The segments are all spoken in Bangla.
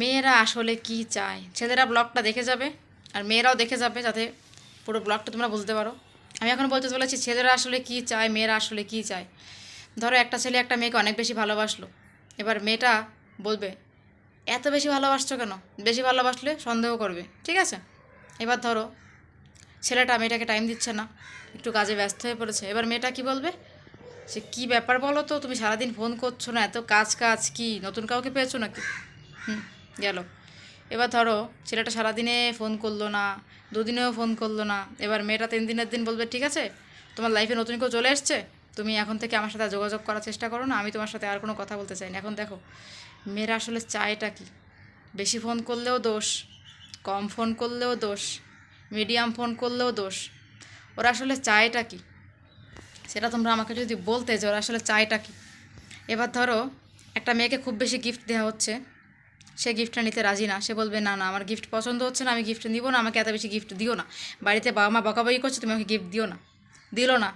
মেয়েরা আসলে কি চায়? ছেলেরা ব্লগটা দেখে যাবে আর মেয়েরাও দেখে যাবে যাতে পুরো ব্লগটা তোমরা বুঝতে পারো। আমি এখন বলতে চলেছি, ছেলেরা আসলে কি চায়, মেয়েরা আসলে কি চায়? ধরো একটা ছেলে একটা মেয়েকে অনেক বেশি ভালোবাসলো। এবার মেয়েটা বলবে, এত বেশি ভালোবাসছো কেন? বেশি ভালোবাসলে সন্দেহ করবে। ঠিক আছে? এবার ধরো ছেলেটা মেয়েটাকে টাইম দিচ্ছে না, একটু কাজে ব্যস্ত হয়ে পড়েছে। এবার মেয়েটা কি বলবে, সে কি ব্যাপার বলো তো? তুমি সারাদিন ফোন করছ না? এত কাজ কাজ কি? নতুন কাউকে পেয়েছ নাকি? হুম, গেল। এবার ধরো, ছেলেটা সারাদিনে ফোন করল না, দুদিনেও ফোন করল না, এবার মেয়েটা তিন দিনের দিন বলবে, ঠিক আছে, তোমার লাইফে নতুন কেউ চলে এসছে? তুমি এখন থেকে আমার সাথে যোগাযোগ করার চেষ্টা করো না, আমি তোমার সাথে আর কোনো কথা বলতে চাই না। এখন দেখো, মেয়েরা আসলে চায়টা কি? বেশি ফোন করলেও দোষ, কম ফোন করলেও দোষ মিডিয়াম ফোন করলেও দোষ। ওরা আসলে চায়টা কি? সেটা তোমরা আমাকে যদি বলতে যে ওরা আসলে চায়টা কি? এবার ধরো, একটা মেয়েকে খুব বেশি গিফট দেওয়া হচ্ছে। সে গিফটটা নিতে রাজি না। সে বলবে, না না, আমার গিফট পছন্দ হচ্ছে না, আমি গিফট নিব না, আমাকে এত বেশি গিফট দিও না। বাড়িতে বাবা মা বকাবকি করছে, তুমি আমাকে গিফট দিও না। দিল না।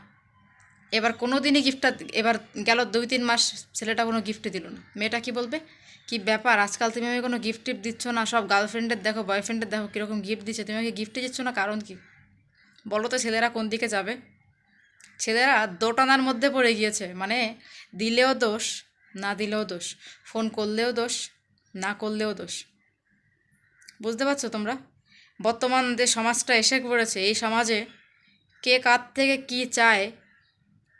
এবার কোনো দিনই গিফটটা এবার গেল দুই তিন মাস, ছেলেটা কোনো গিফট দিল না। মেয়েটা কি বলবে? কি ব্যাপার, আজকাল তুমি আমাকে কোনো গিফট টিফট দিচ্ছ না? সব গার্লফ্রেন্ডের দেখো বয়ফ্রেন্ডের দেখো, কীরকম গিফট দিচ্ছে। তুমি আমাকে গিফটই দিচ্ছ না, কারণ কি? বলো তো ছেলেরা কোন দিকে যাবে? ছেলেরা দোটানার মধ্যে পড়ে গিয়েছে। মানে দিলেও দোষ, না দিলেও দোষ। ফোন করলেও দোষ করলেও দোষ। বুঝতে পারছ তোমরা? বর্তমান যে সমাজটা এসে পড়েছে, এই সমাজে কে কার থেকে কি চায়,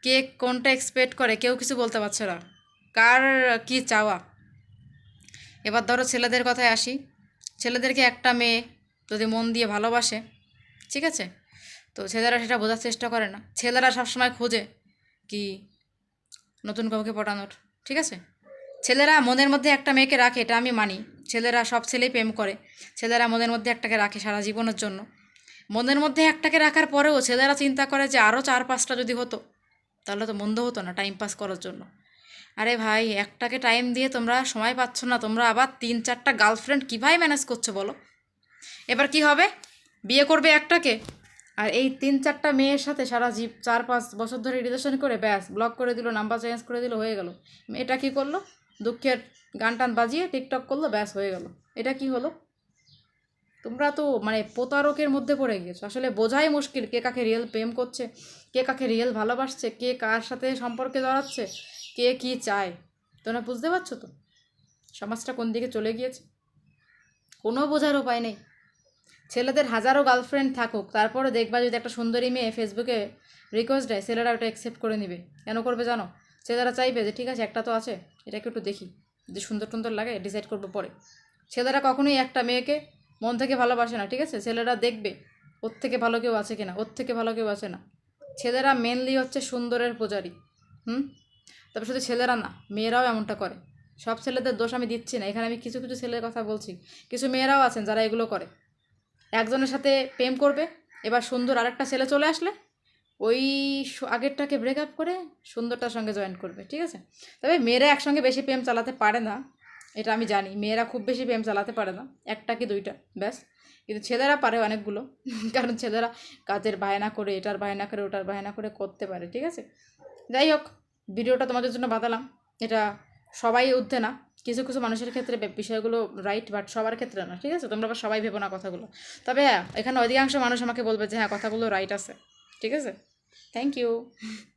কে কোনটা এক্সপেক্ট করে, কেউ কিছু বলতে পারছে না। কার কি চাওয়া? এবার ধরো ছেলেদের কথায় আসি। ছেলেদেরকে একটা মেয়ে যদি মন দিয়ে ভালোবাসে, ঠিক আছে? তো ছেলেরা সেটা বোঝার চেষ্টা করে না। ছেলেরা সবসময় খোঁজে কি নতুন কাউকে পটানোর, ঠিক আছে? ছেলেরা মনের মধ্যে একটা মেয়েকে রাখে, এটা আমি মানি। ছেলেরা সব ছেলেই প্রেম করে। ছেলেরা মনের মধ্যে একটাকে রাখে সারা জীবনের জন্য। মনের মধ্যে একটাকে রাখার পরেও ছেলেরা চিন্তা করে যে আরও চার পাঁচটা যদি হতো, তাহলে তো মন্দ হতো না টাইম পাস করার জন্য। আরে ভাই, একটাকে টাইম দিয়ে তোমরা সময় পাচ্ছ না, তোমরা আবার তিন চারটা গার্লফ্রেন্ড কীভাবে ম্যানেজ করছ বলো? এবার কি হবে? বিয়ে করবে একটাকে? আর এই তিন চারটা মেয়ের সাথে সারা জীব, চার পাঁচ বছর ধরে রিলেশন করে ব্যাস ব্লক করে দিল নাম্বার চেঞ্জ করে দিল, হয়ে গেল। মেয়েটা কী করল? দুঃখের গান টান বাজিয়ে টিকটক করল, ব্যাস হয়ে গেল। এটা কি হলো? তোমরা তো মানে প্রতারকের মধ্যে পড়ে গিয়েছো। আসলে বোঝাই মুশকিল কে কাকে রিয়েল প্রেম করছে, কে কাকে রিয়েল ভালোবাসছে, কে কার সাথে সম্পর্কে জড়াচ্ছে, কে কি চায়। তোমরা বুঝতে পারছ তো? সমাজটা কোন দিকে চলে গিয়েছে? কোনো বোঝার উপায় নেই। ছেলেদের হাজারো গার্লফ্রেন্ড থাকুক, তারপরে দেখবা যদি একটা সুন্দরী মেয়ে ফেসবুকে রিকোয়েস্ট দেয়, ছেলেরা ওটা অ্যাকসেপ্ট করে নিবে। কেন করবে জানো? ছেলেরা চাইবে যে, ঠিক আছে, একটা তো আছে, এটাকে একটু দেখি, যদি সুন্দর টুন্দর লাগে ডিসাইড করব পরে। ছেলেরা কখনোই একটা মেয়েকে মন থেকে ভালোবাসে না, ঠিক আছে? ছেলেরা দেখবে, ওর থেকে ভালো কেউ আছে কিনা, ওর থেকে ভালো কেউ আছে না। ছেলেরা মেনলি হচ্ছে সুন্দরের পূজারি, হুম? তবে শুধু ছেলেরা না, মেয়েরাও এমনটা করে। সব ছেলেদের দোষ আমি দিচ্ছি না, এখানে আমি কিছু কিছু ছেলের কথা বলছি। কিছু মেয়েরাও আছেন যারা এগুলো করে। একজনের সাথে প্রেম করবে, এবার সুন্দর আরেকটা ছেলে চলে আসলে ওই আগেরটাকে ব্রেকআপ করে সুন্দরটার সঙ্গে জয়েন করবে, ঠিক আছে? তবে মেয়েরা একসঙ্গে বেশি প্রেম চালাতে পারে না, এটা আমি জানি। মেয়েরা খুব বেশি প্রেম চালাতে পারে না, একটা কি দুইটা, ব্যাস। কিন্তু ছেলেরা পারে অনেকগুলো, কারণ ছেলেরা কাজের বায়না করে, এটার বায়না করে, ওটার বায়না করে করতে পারে, ঠিক আছে? যাই হোক, ভিডিওটা তোমাদের জন্য বাতালাম এটা সবাই উঠতে না, কিছু কিছু মানুষের ক্ষেত্রে বিষয়গুলো রাইট বাট সবার ক্ষেত্রে না, ঠিক আছে? তোমরা সবাই ভেবো না কথাগুলো। তবে হ্যাঁ এখানে অধিকাংশ মানুষ আমাকে বলবে যে হ্যাঁ কথাগুলো রাইট আছে। ঠিক আছে? Thank you